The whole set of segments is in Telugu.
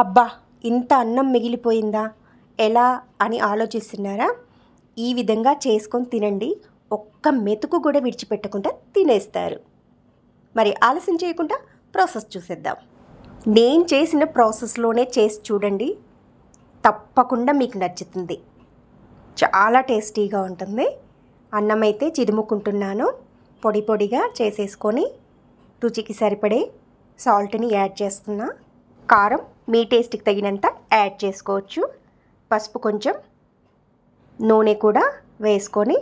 అబ్బా ఇంత అన్నం మిగిలిపోయిందా? ఎలా అని ఆలోచిస్తున్నారా? ఈ విధంగా చేసుకొని తినండి. ఒక్క మెతుకు కూడా విడిచిపెట్టకుండా తినేస్తారు. మరి ఆలస్యం చేయకుండా ప్రాసెస్ చూసేద్దాం. నేను చేసిన ప్రాసెస్లోనే చేసి చూడండి. తప్పకుండా మీకు నచ్చుతుంది. చాలా టేస్టీగా ఉంటుంది. అన్నం అయితే చిదుముకుంటున్నాను పొడి పొడిగా చేసేసుకొని రుచికి సరిపడే సాల్ట్ని యాడ్ చేస్తున్నా. కారం మీ టేస్ట్కి తగినంత యాడ్ చేసుకోవచ్చు. పసుపు కొంచెం నూనె కూడా వేసుకొని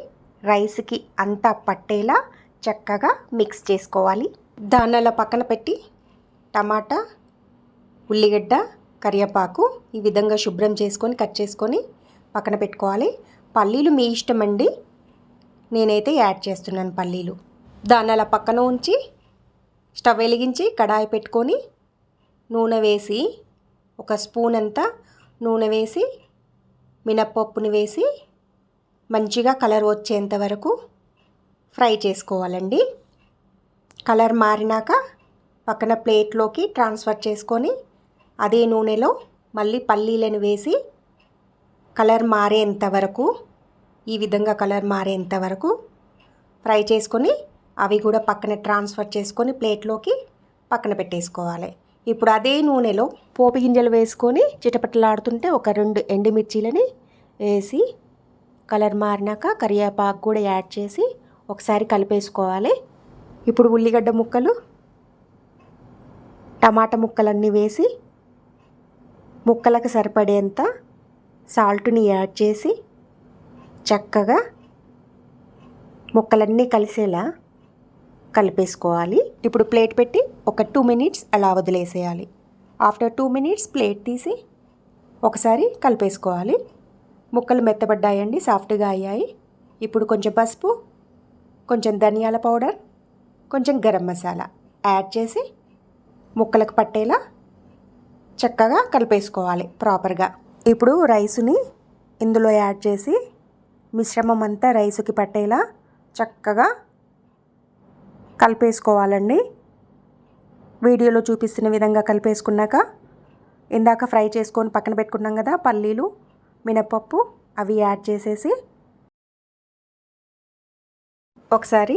రైస్కి అంతా పట్టేలా చక్కగా మిక్స్ చేసుకోవాలి. దాన్ని పక్కన పెట్టి టమాటా ఉల్లిగడ్డ కరివేపాకు ఈ విధంగా శుభ్రం చేసుకొని కట్ చేసుకొని పక్కన పెట్టుకోవాలి. పల్లీలు మీ ఇష్టం అండి. నేనైతే యాడ్ చేస్తున్నాను పల్లీలు. దాన్ని పక్కన ఉంచి స్టవ్ వెలిగించి కడాయి పెట్టుకొని నూనె వేసి ఒక స్పూన్ అంతా నూనె వేసి మినప్పప్పుని వేసి మంచిగా కలర్ వచ్చేంత వరకు ఫ్రై చేసుకోవాలండి. కలర్ మారినాక పక్కన ప్లేట్లోకి ట్రాన్స్ఫర్ చేసుకొని అదే నూనెలో మళ్ళీ పల్లీలను వేసి కలర్ మారేంత వరకు ఈ విధంగా కలర్ మారేంత వరకు ఫ్రై చేసుకొని అవి కూడా పక్కన ట్రాన్స్ఫర్ చేసుకొని ప్లేట్లోకి పక్కన పెట్టేసుకోవాలి. ఇప్పుడు అదే నూనెలో పోపు గింజలు వేసుకొని చిటపటలాడుతుంటే ఒక రెండు ఎండుమిర్చీలని వేసి కలర్ మారినాక కరివేపాకు కూడా యాడ్ చేసి ఒకసారి కలిపేసుకోవాలి. ఇప్పుడు ఉల్లిగడ్డ ముక్కలు టమాటా ముక్కలన్నీ వేసి ముక్కలకు సరిపడేంత సాల్ట్ని యాడ్ చేసి చక్కగా ముక్కలన్నీ కలిసేలా కలిపేసుకోవాలి. ఇప్పుడు ప్లేట్ పెట్టి ఒక టూ మినిట్స్ అలా వదిలేసేయాలి. ఆఫ్టర్ టూ మినిట్స్ ప్లేట్ తీసి ఒకసారి కలిపేసుకోవాలి. ముక్కలు మెత్తబడ్డాయండి సాఫ్ట్గా అయ్యాయి. ఇప్పుడు కొంచెం పసుపు కొంచెం ధనియాల పౌడర్ కొంచెం గరం మసాలా యాడ్ చేసి ముక్కలకు పట్టేలా చక్కగా కలిపేసుకోవాలి ప్రాపర్గా. ఇప్పుడు రైసుని ఇందులో యాడ్ చేసి మిశ్రమం అంతా రైసుకి పట్టేలా చక్కగా కలిపేసుకోవాలండి. వీడియోలో చూపిస్తున్న విధంగా కలిపేసుకున్నాక ఇందాక ఫ్రై చేసుకొని పక్కన పెట్టుకున్నాం కదా పల్లీలు మినపప్పు అవి యాడ్ చేసేసి ఒకసారి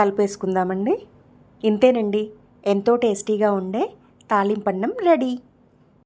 కలిపేసుకుందామండి. ఇంతేనండి ఎంతో టేస్టీగా ఉండే తాలింపన్నం రెడీ.